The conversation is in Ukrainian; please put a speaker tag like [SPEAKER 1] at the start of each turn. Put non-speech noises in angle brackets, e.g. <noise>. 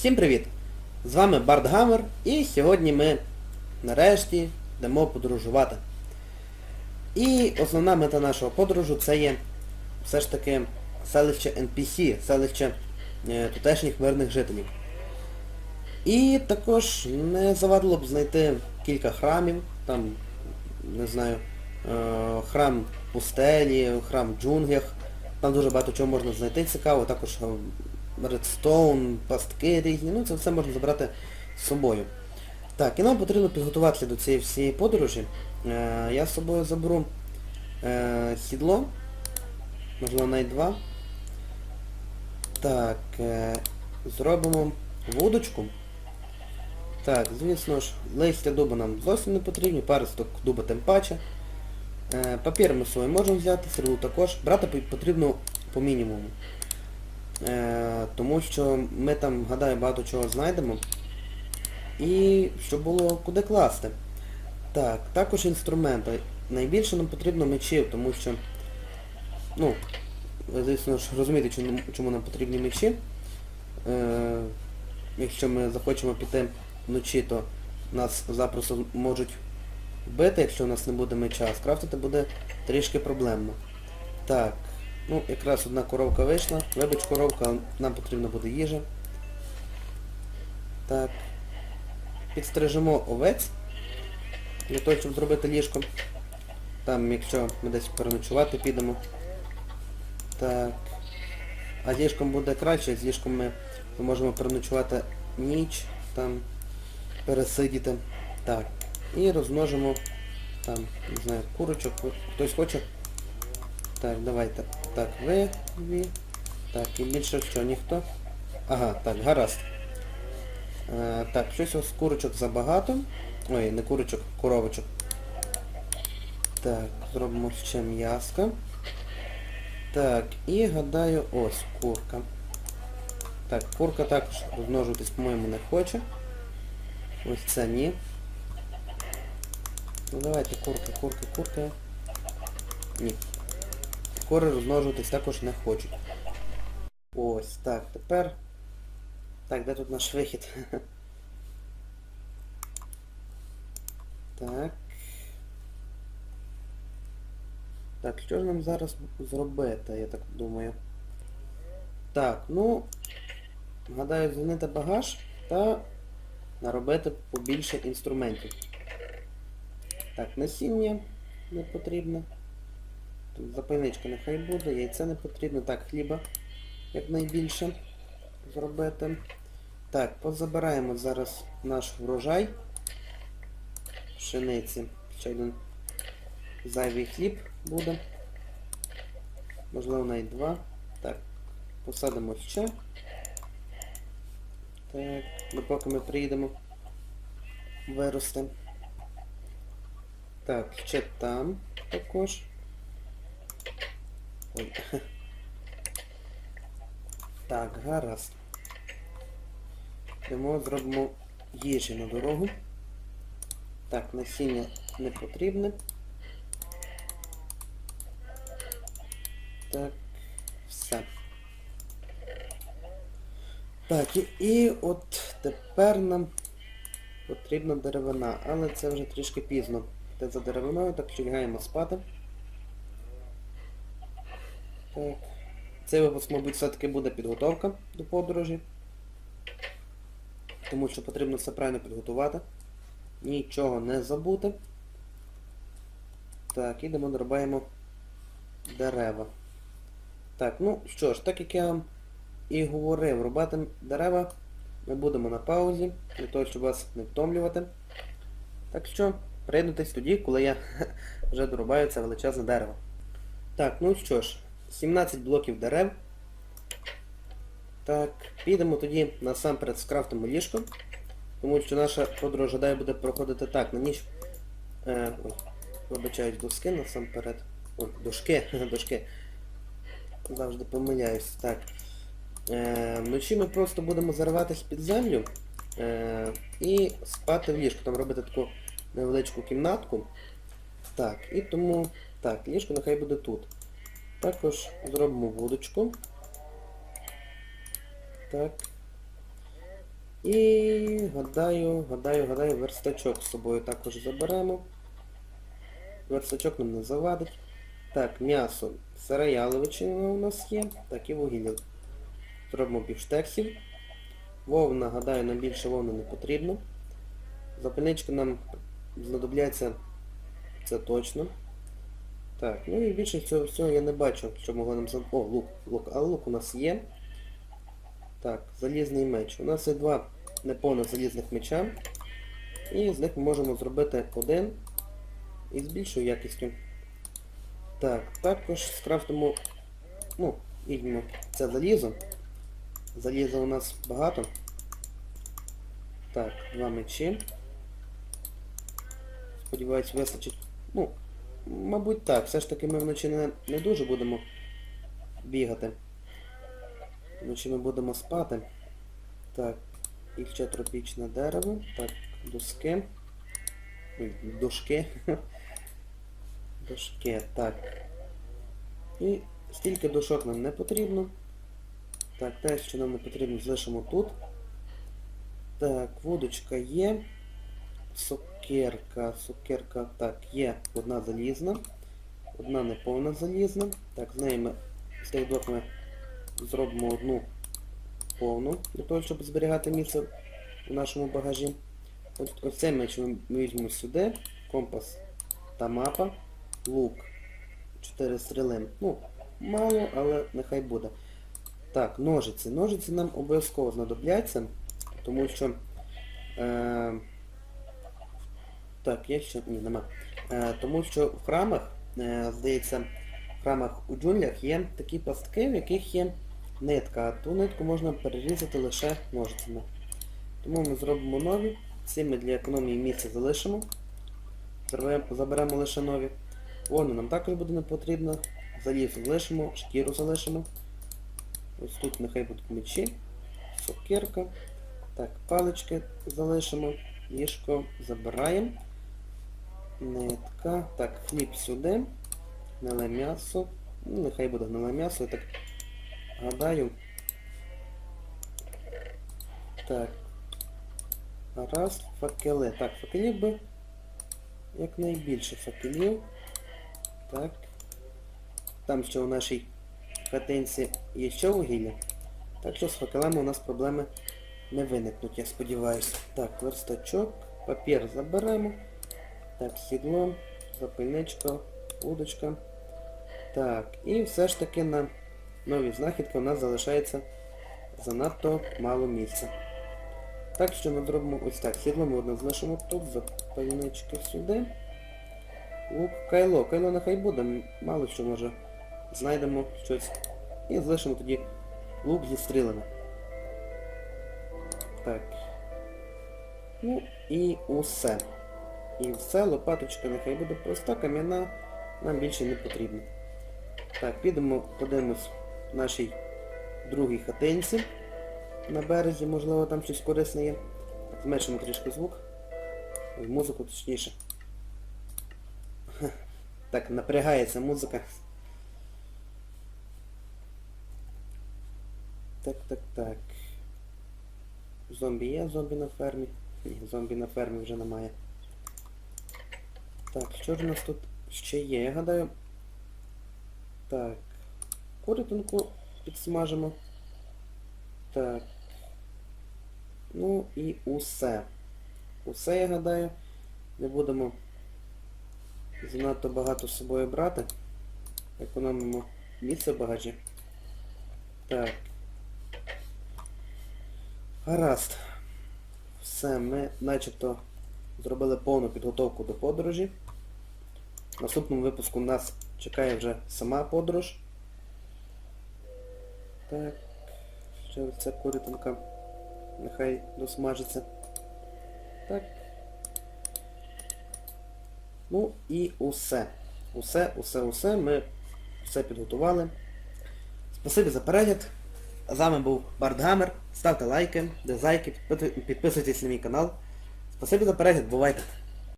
[SPEAKER 1] Всім привіт! З вами Барт Гаммер і сьогодні ми нарешті йдемо подорожувати. І основна мета нашого подорожу це є все ж таки селище NPC, селище е, тутешніх мирних жителів. І також не завадило б знайти кілька храмів, там, не знаю, е, храм пустелі, храм в джунглях. Там дуже багато чого можна знайти цікаво, також е, редстоун, пастки різні, ну це все можна забрати з собою. Так, і нам потрібно підготуватися до цієї всієї подорожі. Е, я з собою заберу е, сідло, можливо навіть два. Так, е, зробимо вудочку. Так, звісно ж, листя дуба нам зовсім не потрібні, паросток дуба тим паче. Е, папір ми собою можемо взяти, сірлу також. Брати потрібно по мінімуму. Е, тому що ми там, гадаю, багато чого знайдемо. І щоб було куди класти. Так, також інструменти. Найбільше нам потрібно мечів, тому що, ну, ви, звісно ж, розумієте, чому, чому нам потрібні мечі. Е, якщо ми захочемо піти вночі, то нас запросто можуть вбити, якщо у нас не буде меча. а Скрафтити буде трішки проблемно. Так, ну якраз одна коровка вийшла. Вибач коровка, нам потрібна буде їжа. Так. Підстрижемо овець. Для того, щоб зробити ліжко. Там, якщо ми десь переночувати підемо. Так. А з ліжком буде краще, з ліжком ми можемо переночувати ніч, там пересидіти. Так. І розмножимо там, не знаю, курочок. Хтось хоче? Так, давайте. Так, ви, ви. Так, і більше що, ніхто? Ага, так, гаразд. Е, так, щось ось курочок забагато. Ой, не курочок, коровочок. Так, зробимо ще м'яска. Так, і гадаю, ось курка. Так, курка також розмножуватись, по-моєму, не хоче. Ось це ні. Ну давайте курка, курка, курка. Ні. Кури розмножуватись також не хочуть. Ось, так, тепер... Так, де тут наш вихід? <laughs> Так. Так, що ж нам зараз зробити, я так думаю. Так, ну... Гадаю, звільнити багаж та наробити побільше інструментів. Так, насіння не потрібно. Тут запальничка нехай буде, яйця не потрібно. Так, хліба якнайбільше зробити. Так, позабираємо зараз наш врожай. Пшениці. Ще один зайвий хліб буде. Можливо, навіть два. Так, посадимо ще. Так, допоки ми приїдемо виросте. Так, ще там також. Ой. Так, гаразд. Йдемо, зробимо їжі на дорогу. Так, насіння не потрібне. Так, все. Так, і, і от тепер нам потрібна деревина, але це вже трішки пізно. Те за деревиною, так лягаємо спати. Так. Цей випуск, мабуть, все-таки буде підготовка до подорожі. Тому що потрібно все правильно підготувати. Нічого не забути. Так, ідемо, дорубаємо дерева. Так, ну що ж, так як я вам і говорив, рубати дерева ми будемо на паузі, для того, щоб вас не втомлювати. Так що, приєднуйтесь тоді, коли я <laughs> вже дорубаю це величезне дерево. Так, ну що ж, 17 блоків дерев. Так, підемо тоді насамперед скрафтимо ліжко, тому що наша подорож гадаю буде проходити так, на ніч. Е, ой, вибачають доски насамперед. Ой, дошки, <laughs> дошки. Завжди помиляюсь. Так. Е, вночі ми просто будемо зариватись під землю е, і спати в ліжку. Там робити таку невеличку кімнатку. Так, і тому... Так, ліжко нехай буде тут. Також зробимо вудочку. Так. І гадаю, гадаю, гадаю, верстачок з собою також заберемо. Верстачок нам не завадить. Так, м'ясо. Сира яловичина у нас є. Так, і вугілля. Зробимо бівштексів. Вовна, гадаю, нам більше вовни не потрібно. Запальничка нам знадобляться, це точно. Так, ну і більше цього всього я не бачу, що могло нам за... О, лук, лук. А лук у нас є. Так, залізний меч. У нас є два неповних залізних меча. І з них ми можемо зробити один із більшою якістю. Так, також скрафтимо, ну, візьмемо це залізо. Заліза у нас багато. Так, два мечі. Сподіваюсь, вистачить. Ну, мабуть так. Все ж таки ми вночі не, не дуже будемо бігати. Вночі ми будемо спати. Так, і ще тропічне дерево. Так, доски. Дошки. <laughs> Дошки, так. І стільки дошок нам не потрібно. Так, те, що нам не потрібно, залишимо тут. Так, водочка є. Сокерка, сокерка, так, є одна залізна. Одна неповна залізна. Так, з неї ми з тих двох ми зробимо одну повну, для того, щоб зберігати місце у нашому багажі. Цей меч ми, візьмемо сюди. Компас та мапа. Лук. Чотири стріли. Ну, мало, але нехай буде. Так, ножиці. Ножиці нам обов'язково знадобляться, тому що... Е, так, є ще... Ні, нема. Е, тому що в храмах, е, здається, в храмах у джунглях є такі пастки, в яких є нитка, а ту нитку можна перерізати лише ножицями. Тому ми зробимо нові. Ці ми для економії місця залишимо. Заберемо, лише нові. Воно нам також буде не потрібно. Залізо залишимо, шкіру залишимо. Ось тут нехай будуть мечі, сокирка. Так, палички залишимо, ліжко забираємо. Нитка. Так, хліб сюди. Гниле м'ясо. Ну, нехай буде гниле м'ясо. Я так гадаю. Так. Раз, факели. Так, факелів би якнайбільше факелів. Так. Там ще у нашій хатинці є ще вугілля. Так що з факелами у нас проблеми не виникнуть, я сподіваюся. Так, верстачок, папір заберемо. Так, сідло, запальничка, удочка. Так, і все ж таки на нові знахідки у нас залишається занадто мало місця. Так що ми зробимо ось так. Сідло ми одне залишимо тут, запальнички сюди. Лук, кайло. Кайло нехай буде, мало що може. Знайдемо щось. І залишимо тоді лук зі стрілами. Так. Ну і усе. І все, лопаточка нехай буде проста, кам'яна, нам більше не потрібно. Так, підемо, подивимось в нашій другій хатинці на березі, можливо там щось корисне є. Зменшимо трішки звук. Музику точніше. Так, напрягається музика. Так, так, так. Зомбі є, зомбі на фермі. Ні, зомбі на фермі вже немає. Так, що ж у нас тут ще є? Я гадаю... Так. Курятинку підсмажимо. Так. Ну і усе. Усе, я гадаю. Не будемо занадто багато з собою брати. Економимо місце багажі. Так. Гаразд. Все, ми начебто зробили повну підготовку до подорожі. В наступному випуску нас чекає вже сама подорож. Так, ще ця курятинка нехай досмажиться. Так. Ну і усе. Усе, усе, усе. Ми все підготували. Спасибі за перегляд. З вами був Бардгамер. Ставте лайки, дизлайки, підписуйтесь на мій канал. Спасибі за перегляд, бувайте!